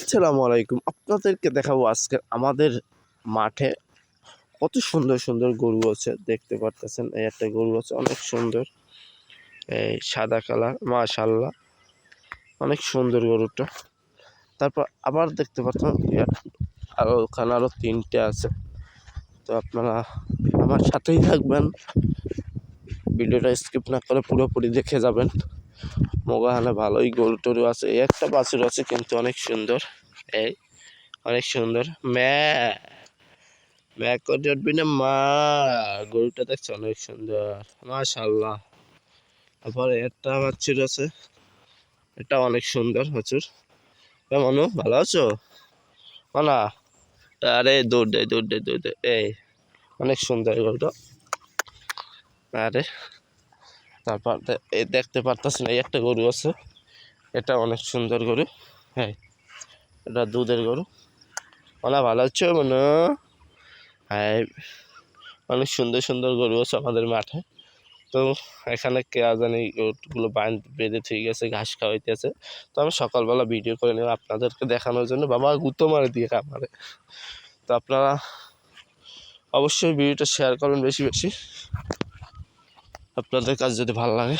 আসসালামু আলাইকুম। আপনাদেরকে দেখাবো আজকে আমাদের মাঠে কত সুন্দর সুন্দর গরু আছে। দেখতে পারতেছেন, এই একটা গরু আছে, অনেক সুন্দর। এই সাদা কালার মাশাল্লাহ অনেক সুন্দর গরুটা। তারপর আবার দেখতে পাচ্ছেন আরও ওখানে আরও তিনটে আছে। তো আপনারা আমার সাথেই থাকবেন। ভিডিওটা স্কিপ না করে পুরোপুরি দেখে যাবেন। মোগাহানে ভালোই গরু টরু আছে। একটা বাছুর আছে কিন্তু অনেক সুন্দর। এই অনেক সুন্দর। ম্যা করে না, মা। গরুটা দেখছে অনেক সুন্দর। মাশাল্লাহ তারপরে একটা বাছুর আছে। এটা অনেক সুন্দর বাছুর। মনু, ভালো আছো? মানা, আরে, দৌড় দে দৌড় দে দৌড় দে। এই, অনেক সুন্দর গরুটা। আরে তারপর দেখতে পারতেছেন এই একটা গরু আছে। এটা অনেক সুন্দর গরু। হ্যাঁ এটা দুধের গরু। মানে ভালো হচ্ছে মনে? হ্যাঁ অনেক সুন্দর সুন্দর গরু আছে আমাদের মাঠে। তো এখানে কে জানি গরুগুলো বাঁধ বেঁধে ঠিক আছে, ঘাস খাওয়াইতেছে। তো আমি সকালবেলা ভিডিও করে নেব আপনাদেরকে দেখানোর জন্য। বাবা গুঁতো মারে দিয়ে কামারে তো আপনারা অবশ্যই ভিডিওটা শেয়ার করবেন বেশি বেশি। আপনাদের কাজ যদি ভালো লাগে।